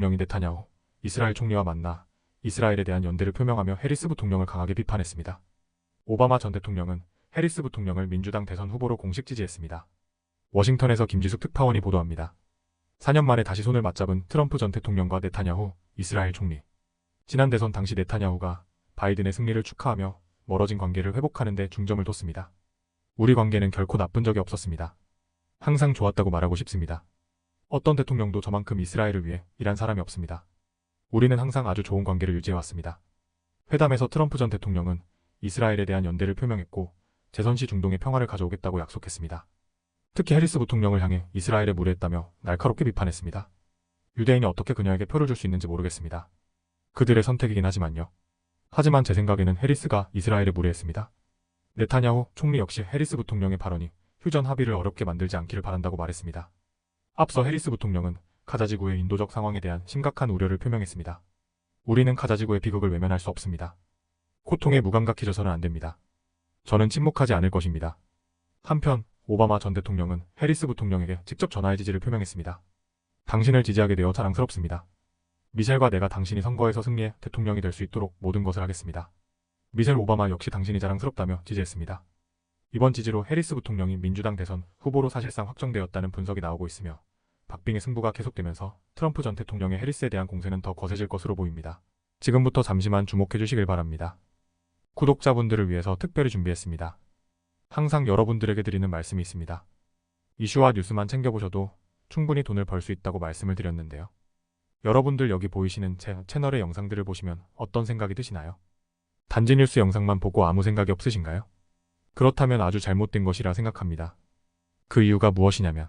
부통령이 네타냐후 이스라엘 총리와 만나 이스라엘에 대한 연대를 표명하며 해리스 부통령을 강하게 비판했습니다. 오바마 전 대통령은 해리스 부통령을 민주당 대선 후보로 공식 지지했습니다. 워싱턴에서 김지숙 특파원이 보도합니다. 4년 만에 다시 손을 맞잡은 트럼프 전 대통령과 네타냐후 이스라엘 총리. 지난 대선 당시 네타냐후가 바이든의 승리를 축하하며 멀어진 관계를 회복하는 데 중점을 뒀습니다. 우리 관계는 결코 나쁜 적이 없었습니다. 항상 좋았다고 말하고 싶습니다. 어떤 대통령도 저만큼 이스라엘을 위해 일한 사람이 없습니다. 우리는 항상 아주 좋은 관계를 유지해왔습니다. 회담에서 트럼프 전 대통령은 이스라엘에 대한 연대를 표명했고 재선 시 중동의 평화를 가져오겠다고 약속했습니다. 특히 해리스 부통령을 향해 이스라엘에 무례했다며 날카롭게 비판했습니다. 유대인이 어떻게 그녀에게 표를 줄 수 있는지 모르겠습니다. 그들의 선택이긴 하지만요. 하지만 제 생각에는 해리스가 이스라엘에 무례했습니다. 네타냐후 총리 역시 해리스 부통령의 발언이 휴전 합의를 어렵게 만들지 않기를 바란다고 말했습니다. 앞서 해리스 부통령은 가자지구의 인도적 상황에 대한 심각한 우려를 표명했습니다. 우리는 가자지구의 비극을 외면할 수 없습니다. 고통에 무감각해져서는 안 됩니다. 저는 침묵하지 않을 것입니다. 한편 오바마 전 대통령은 해리스 부통령에게 직접 전화의 지지를 표명했습니다. 당신을 지지하게 되어 자랑스럽습니다. 미셸과 내가 당신이 선거에서 승리해 대통령이 될 수 있도록 모든 것을 하겠습니다. 미셸 오바마 역시 당신이 자랑스럽다며 지지했습니다. 이번 지지로 해리스 부통령이 민주당 대선 후보로 사실상 확정되었다는 분석이 나오고 있으며 박빙의 승부가 계속되면서 트럼프 전 대통령의 해리스에 대한 공세는 더 거세질 것으로 보입니다. 지금부터 잠시만 주목해 주시길 바랍니다. 구독자분들을 위해서 특별히 준비했습니다. 항상 여러분들에게 드리는 말씀이 있습니다. 이슈와 뉴스만 챙겨보셔도 충분히 돈을 벌 수 있다고 말씀을 드렸는데요. 여러분들 여기 보이시는 제 채널의 영상들을 보시면 어떤 생각이 드시나요? 단지 뉴스 영상만 보고 아무 생각이 없으신가요? 그렇다면 아주 잘못된 것이라 생각합니다. 그 이유가 무엇이냐면